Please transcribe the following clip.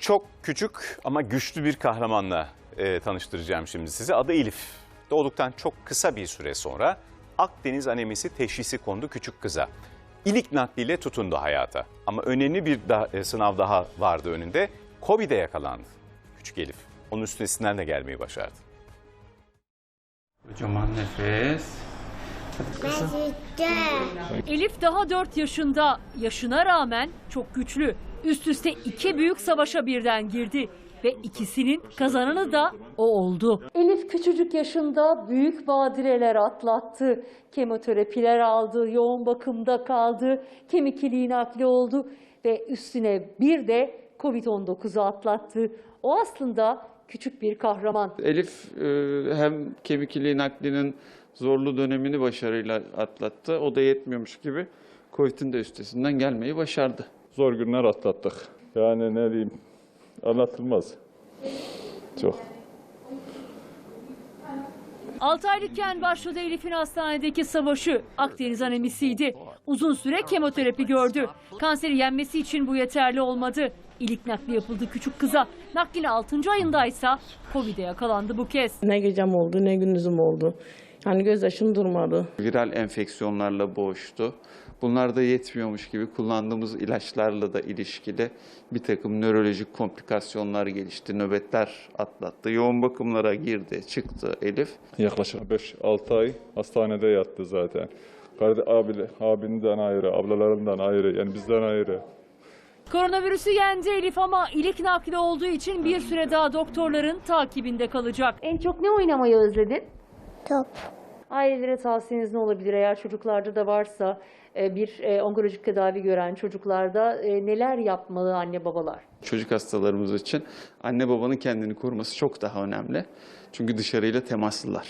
Çok küçük ama güçlü bir kahramanla e, tanıştıracağım şimdi sizi. Adı Elif. Doğduktan çok kısa bir süre sonra Akdeniz anemisi teşhisi kondu küçük kıza. İlik nakliyle tutundu hayata. Ama önemli bir daha, e, sınav daha vardı önünde. Covid'e yakalandı küçük Elif. Onun üstesinden de gelmeyi başardı. Kocaman nefes. Elif daha 4 yaşında. Yaşına rağmen çok güçlü. Üst üste iki büyük savaşa birden girdi. Ve ikisinin kazananı da o oldu. Elif küçücük yaşında büyük badireler atlattı. Kemoterapiler aldı, yoğun bakımda kaldı, kemik iliği nakli oldu ve üstüne bir de Covid-19'u atlattı. O aslında küçük bir kahraman. Elif e, hem kemik iliği naklinin zorlu dönemini başarıyla atlattı. O da yetmiyormuş gibi Covid'in de üstesinden gelmeyi başardı. Zor günler atlattık. Yani ne diyeyim anlatılmaz. Çok. 6 aylıkken başladı Elif'in hastanedeki savaşı. Akdeniz anemisiydi. Uzun süre kemoterapi gördü. Kanseri yenmesi için bu yeterli olmadı. İlik nakli yapıldı küçük kıza. Naklin 6. ayındaysa Covid'e yakalandı bu kez. Ne gecem oldu ne gündüzüm oldu. Yani gözyaşım durmadı. Viral enfeksiyonlarla boğuştu. Bunlar da yetmiyormuş gibi kullandığımız ilaçlarla da ilişkili bir takım nörolojik komplikasyonlar gelişti. Nöbetler atlattı. Yoğun bakımlara girdi, çıktı Elif. Yaklaşık 5-6 ay hastanede yattı zaten. Kardeş, abi, abinden ayrı, ablalarından ayrı, yani bizden ayrı. Koronavirüsü yendi Elif ama ilik nakli olduğu için bir süre daha doktorların takibinde kalacak. En çok ne oynamayı özledin? Top. Ailelere tavsiyeniz ne olabilir eğer çocuklarda da varsa e, bir e, onkolojik tedavi gören çocuklarda e, neler yapmalı anne babalar? Çocuk hastalarımız için anne babanın kendini koruması çok daha önemli. Çünkü dışarıyla temaslılar.